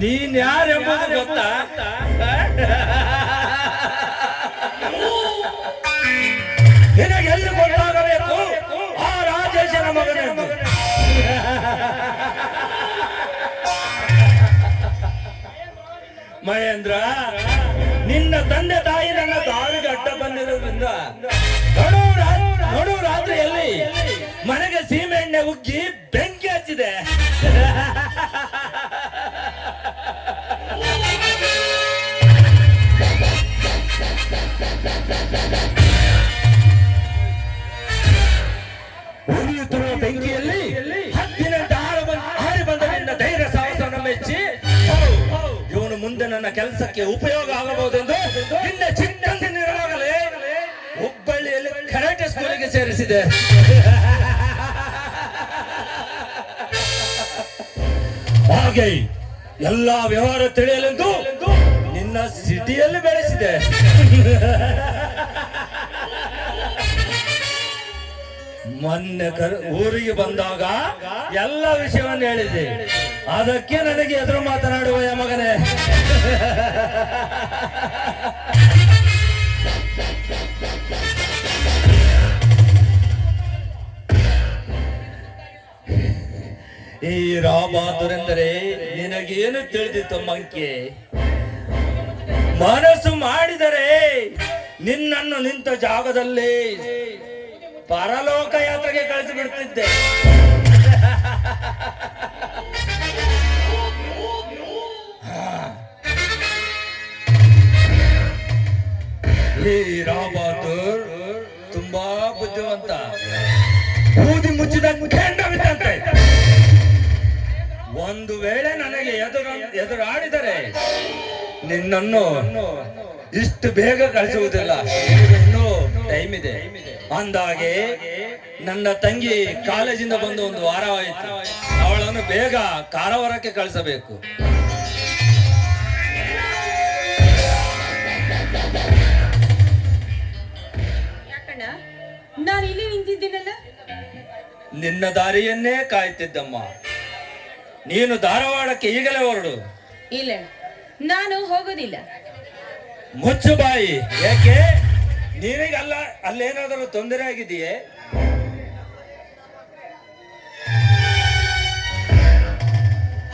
ನೀನ್ ಯಾರೆಂಬುದು ಗೊತ್ತಾ? ನಿನಗೆ ಎಲ್ಲಿ ಗೊತ್ತಾಗಬೇಕು? ಆ ರಾಜೇಶನ ಮಹೇಂದ್ರ ನಿನ್ನ ತಂದೆ ತಾಯಿ ನನ್ನ ದಾರಿ ಅಡ್ಡ ಬಂದಿರೋದ್ರಿಂದ ನೋಡು ರಾತ್ರಿಯಲ್ಲಿ ಮನೆಗೆ ಸೀಮೆ ಎಣ್ಣೆ ಉಗ್ಗಿ ಬೆಂಕಿ ಹಚ್ಚಿದೆ. ಉರಿಯುತ್ತಿರುವ ಬೆಂಕಿಯಲ್ಲಿ ಹತ್ತಿನ ಹಾರಿ ಬಂದ ಹಾರಿ ಬಂದ ನಿನ್ನ ಧೈರ್ಯ ಸಾಹಸವನ್ನು ಮೆಚ್ಚಿ ಇವನು ಮುಂದೆ ನನ್ನ ಕೆಲಸಕ್ಕೆ ಉಪಯೋಗ ಆಗಬಹುದೆಂದು ನಿನ್ನ ಚಿಕ್ಕಂದಿನಿರುವಾಗಲೇ ಹುಬ್ಬಳ್ಳಿಯಲ್ಲಿ ಕರಾಟೆ ಸ್ಕೂಲಿಗೆ ಸೇರಿಸಿದೆ. ಹಾಗೆ ಎಲ್ಲಾ ವ್ಯವಹಾರ ತಿಳಿಯಲೆಂದು ನಿನ್ನ ಸಿಟಿಯಲ್ಲಿ ಬೆಳೆಸಿದೆ. ಮೊನ್ನೆ ಕರ್- ಊರಿಗೆ ಬಂದಾಗ ಎಲ್ಲ ವಿಷಯವನ್ನು ಹೇಳಿದೆ ಅದಕ್ಕೆ ನನಗೆ ಎದುರು ಮಾತನಾಡುವ ಮಗನೇ? ಈ ರಾಬಾದುರೆಂದರೆ ನಿನಗೇನು ತಿಳಿದಿತ್ತು ಮಂಕೆ? ಮನಸ್ಸು ಮಾಡಿದರೆ ನಿನ್ನನ್ನು ನಿಂತ ಜಾಗದಲ್ಲಿ ಪರಲೋಕ ಯಾತ್ರೆಗೆ ಕಳಿಸಿ ಬಿಡ್ತಿದ್ದೆ. ಈ ತುಂಬಾ ಬುದ್ಧಿವಂತ. ಊದಿ ಮುಚ್ಚಿದ ಕೆಂಡವಿದ್ದಂತೆ ಒಂದು ವೇಳೆ ನನಗೆ ಎದುರು ಎದುರಾಡಿದರೆ ನಿನ್ನನ್ನು ಇಷ್ಟು ಬೇಗ ಕಳಿಸುವುದಿಲ್ಲ. ಇನ್ನೂ ಟೈಮ್ ಇದೆ. ಅಂದಾಗೆ ನನ್ನ ತಂಗಿ ಕಾಲೇಜಿಂದ ಬಂದು ಒಂದು ವಾರವಾಯಿತು. ಅವಳನ್ನು ಬೇಗ ಕಾರವಾರಕ್ಕೆ ಕಳಿಸಬೇಕು. ಯಾಕಣ್ಣ? ನಾನು ಇಲ್ಲಿ ನಿಂತಿದ್ದೀನಲ್ಲ? ನಿನ್ನ ದಾರಿಯನ್ನೇ ಕಾಯ್ತಿದ್ದಮ್ಮ. ನೀನು ಧಾರವಾಡಕ್ಕೆ ಈಗಲೇ ಹೊರಡು. ಇಲ್ಲ ನಾನು ಹೋಗೋದಿಲ್ಲ. ಮುಚ್ಚು ಬಾಯಿ. ಯಾಕೆ? ನಿನಗೆ ಅಲ್ಲ ಅಲ್ಲೇನಾದರೂ ತೊಂದರೆ ಆಗಿದೆಯೇ?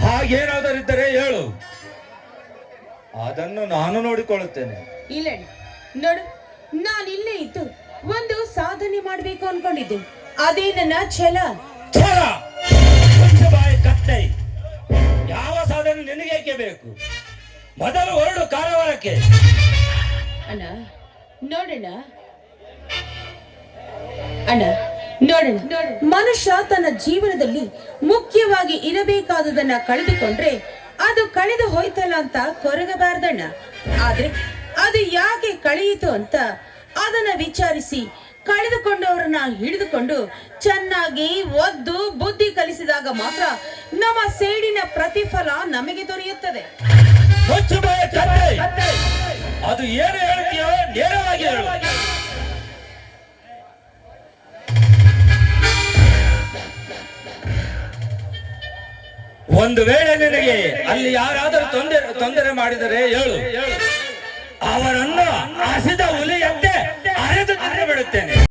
ಹಾಗೇನಾದರೂ ಇದ್ದರೆ ಹೇಳು. ಅದನ್ನು ನಾನು ನೋಡಿಕೊಳ್ಳುತ್ತೇನೆ. ಇಲ್ಲ ನೋಡು ನಾನು ಇಲ್ಲೇ ಇದ್ದು ಒಂದು ಸಾಧನೆ ಮಾಡಬೇಕು ಅನ್ಕೊಂಡಿದ್ದೆ. ಅದೇ ನನ್ನ ಛಲ. ಛಲ! ಮುಚ್ಚು ಬಾಯಿ ಕತ್ತೆ. ಯಾವ ಸಾಧನೆ ನಿನಗೇಕೆ ಬೇಕು? ಮೊದಲು ಹೊರಡು ಕಾರವಾರಕ್ಕೆ. ಅಣ್ಣ ನೋಡಣ್ಣ. ಅಣ್ಣ ನೋಡಣ್ಣ ಮನುಷ್ಯ ತನ್ನ ಜೀವನದಲ್ಲಿ ಮುಖ್ಯವಾಗಿ ಇರಬೇಕಾದದನ್ನ ಕಳೆದುಕೊಂಡ್ರೆ ಅದು ಕಳೆದು ಹೋಯ್ತಲ್ಲ ಅಂತ ಕೊರಗಬಾರ್ದಣ್ಣ. ಆದ್ರೆ ಅದು ಯಾಕೆ ಕಳೆಯಿತು ಅಂತ ಅದನ್ನ ವಿಚಾರಿಸಿ ಕಳೆದುಕೊಂಡವರನ್ನ ಹಿಡಿದುಕೊಂಡು ಚೆನ್ನಾಗಿ ಒದ್ದು ಬುದ್ಧಿ ಕಲಿಸಿದಾಗ ಮಾತ್ರ ನಮ್ಮ ಸೇಡಿನ ಪ್ರತಿಫಲ ನಮಗೆ ದೊರೆಯುತ್ತದೆ. ಅದು ಏನು ಹೇಳ್ತೀಯೋ ನೇರವಾಗಿ ಹೇಳು. ಒಂದು ವೇಳೆ ನಿನಗೆ ಅಲ್ಲಿ ಯಾರಾದರೂ ತೊಂದರೆ ತೊಂದರೆ ಮಾಡಿದರೆ ಹೇಳು. ಅವರನ್ನು ಹಸಿದ ಹುಲಿಯಂತೆ ಅರೆದು ತಿಂದು ಬಿಡುತ್ತೇನೆ.